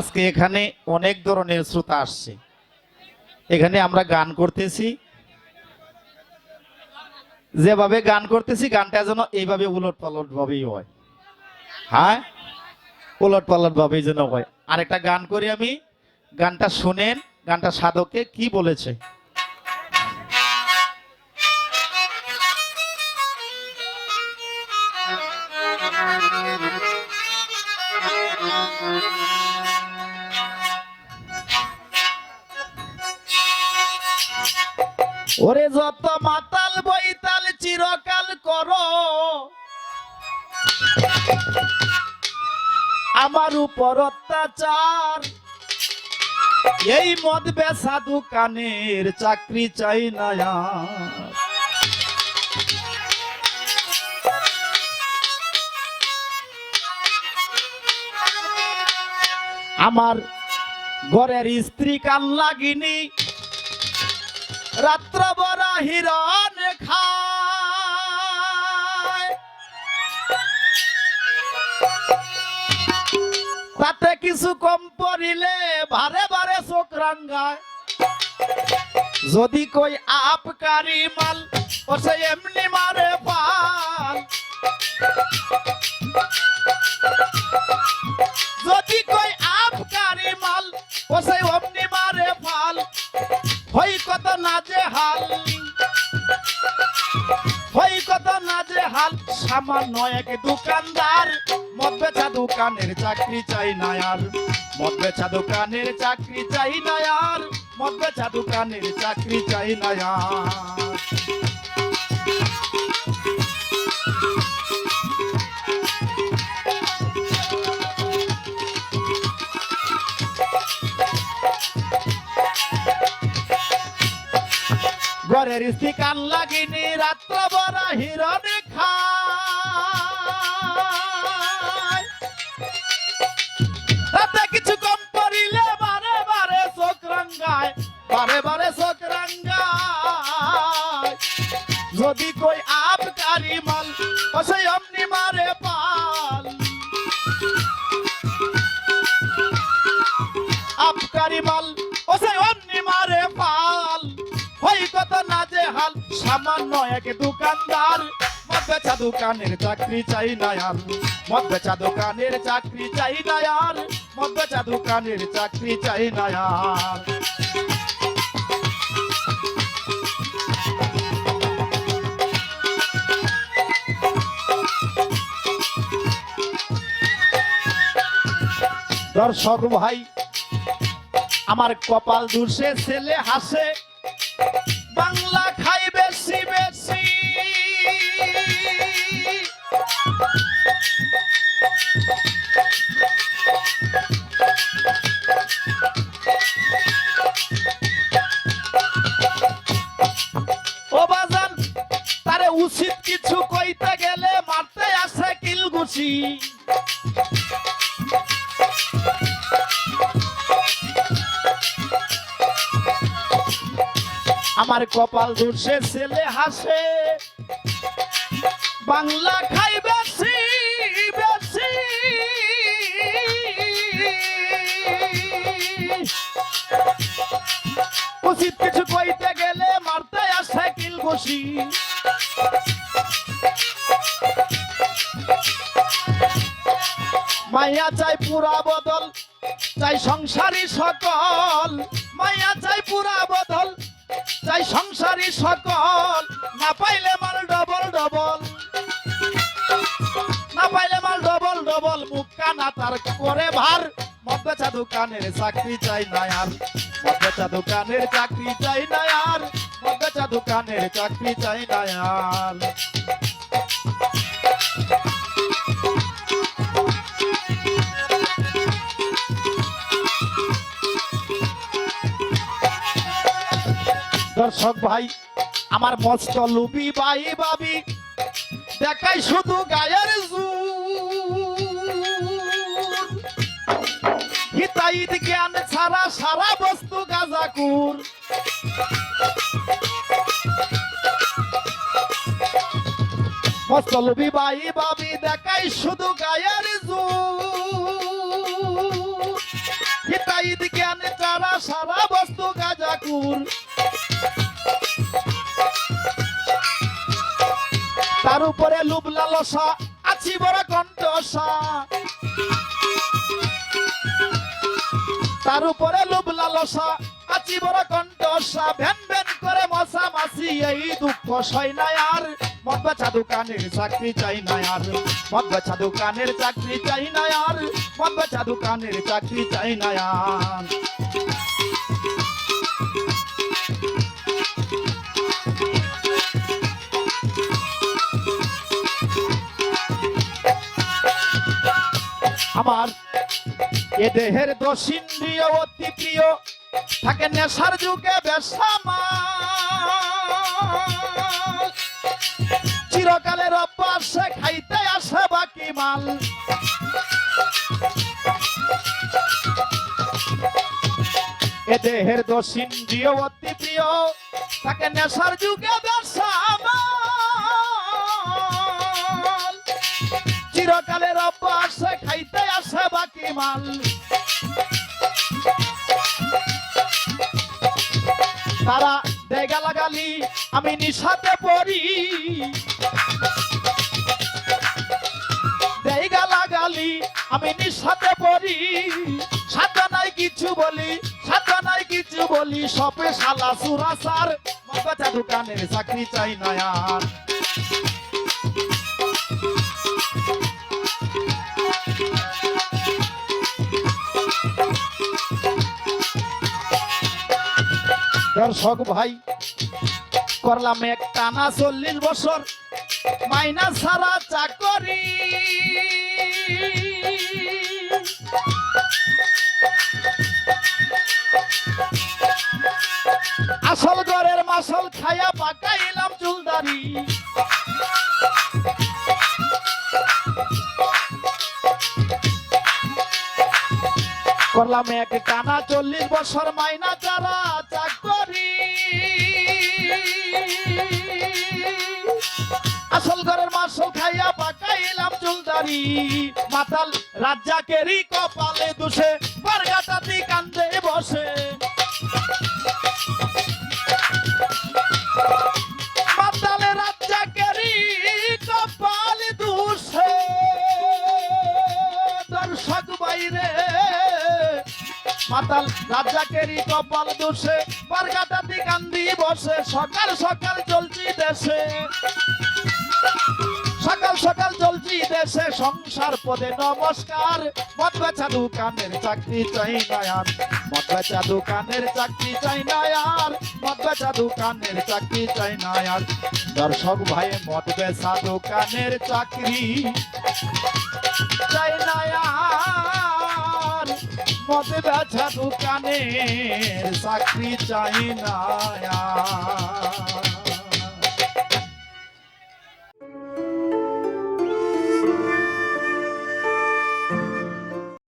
আজকে এখানে অনেক ধরনের শ্রোতা আসছে। এখানে আমরা গান করতেছি। যেভাবে গান করতেছি, গানটা যেন এইভাবে উলট পালট ভাবেই হয়। হ্যাঁ? উলট পালট ভাবেই যেন হয়। আরেকটা গান করি আমি। গানটা শুনেন, গানটা সাধকে কি বলেছে? ওরে যত মাতাল বৈতাল চিরকাল করো। আমার উপর অত্যাচার। এই মদ বেসা দোকানের চাকরি চাই না আমার ঘরের স্ত্রী কান লাগিনি। রাত্র বরা হিরণ খায়। তাতে কিছু কম পড়িলে বারে বারে চোখ রাঙ্গায়। যদি কই আপকারি মাল, ও সে এমনি মারে পাল। যদি কই আপকারি মাল, ও সে অমনি মারে ফাল হই কত নাজে হাল, হই কত নাজে হাল, সামান্য এক দোকানদার, মদ বেচা দোকানের চাকরি চাই না আর। মদ বেচা দোকানের চাকরি চাই না আর, মদ বেচা দোকানের চাকরি চাই না আর। ঘরের কান লাগিনি রাত্র বড় হিরণ খায়। তাতে কিছু কম পড়িলে বারে বারে চোখ রঙ্গায়, বারে বারে চোখ সামান্য এক দোকানদার। মদ বেচা দোকানের চাকরি চাই না আর। মদ বেচা দোকানের চাকরি চাই না আর। মদ বেচা দোকানের চাকরি চাই না আর। দর্শক ভাই, আমার কপাল দুর্সে ছেলে হাসে। উচিত কিছু কইতে গেলে মারতে আসে কিলগুছি আমার কপাল দুর্সে ছেলে হাসে। বাংলা খাই বেশি বেশি। উচিত কিছু কইতে গেলে মারতে আসে কিল ঘুষি। মাইয়া চাই পুরা বদল, চাই সংসারী সকল। মাইয়া চাই পুরা বদল, চাই সংসারী সকল। না পাইলে মাল ডবল ডবল। না পাইলে মাল ডবল ডবল, মুখ কানা তার করে ভার। মদ বেচা দোকানের চাকরি চাই না আর মদ বেচা দোকানের চাকরি চাই না আর। দোকানের চাকরি চাই না দর্শক ভাই, আমার মস্ত লুবি বাই বাবি, দেখাই শুধু গায়ের হিতাইত জ্ঞান ছাড়া সারা বস্তু গাজাকুর মস্ত লুবি বাই বাবি দেখাই শুধু গায়ের জোর হিতাইদ জ্ঞানে চারা সারা বস্তু গাজাকুর তার উপরে লুব লালসা, আছি বড় কণ্ঠসা। তার উপরে লোভ লালসা, আছি বড় কণ্ঠসা। ভ্যান ভ্যান করে মশা মাসি এই দুঃখ সয় না আর। মদ বেচা দোকানের চাকরি চাই না আর মদ বেচা দোকানের চাকরি চাই না আর মদ বেচা দোকানের চাকরি চাই না আর আমার এ দেহের দোষিন্দ্রিয় অতি প্রিয় থাকে নেশার যুগে বেশামা চিরকালের অভ্যাসে খাইতে আসে বাকি মাল। এ দেহের দোষিন্দ্রিয় অতি প্রিয়, থাকে নেশার যুগে বেশামাল চিরকালের অভ্যাসে খাইতে আসে বাকি মাল। তারা দেয় লাগালি, আমি নিশাতে পড়ি। দেগা লাগালি, আমি নিশাতে পড়ি। সাথে নাই কিছু বলি সাথে নাই কিছু বলি, সপে শালা সুরাসার মগজা দোকানের চাকরি চাই না আর। দর্শক ভাই, করলাম এক টানা চল্লিশ বছর, মাইনা সারা চাকরি। আসল ঘরের মাসল খায়া পাকাইলাম চুলদারি। করলাম এক টানা চল্লিশ বছর মাইনা যারা আসল ঘরের মাসল খাইয়া পাকাইলাম চুলদারি। মাতাল রাজ্জাকেরই কপালে দুষে বারগাটাতি কান্দে বসে। কপালে দুষে। দর্শক মাতাল রাজ্জাকেরই কপাল দোষে বারগাটাতি কান্দি বসে। সকাল সকাল চলছি দেশে। সকাল সকাল চলছি দেশে সংসার পদে নমস্কার। মদ বেচা দোকানের চাকরি চাই না আর মদ বেচা দোকানের চাকরি চাই না আর মদ বেচা দোকানের চাকরি চাই না আর দর্শক ভাই, মদ বেচা দোকানের চাকরি চাই না আর মদ বেচা দোকানের চাকরি চাই না আর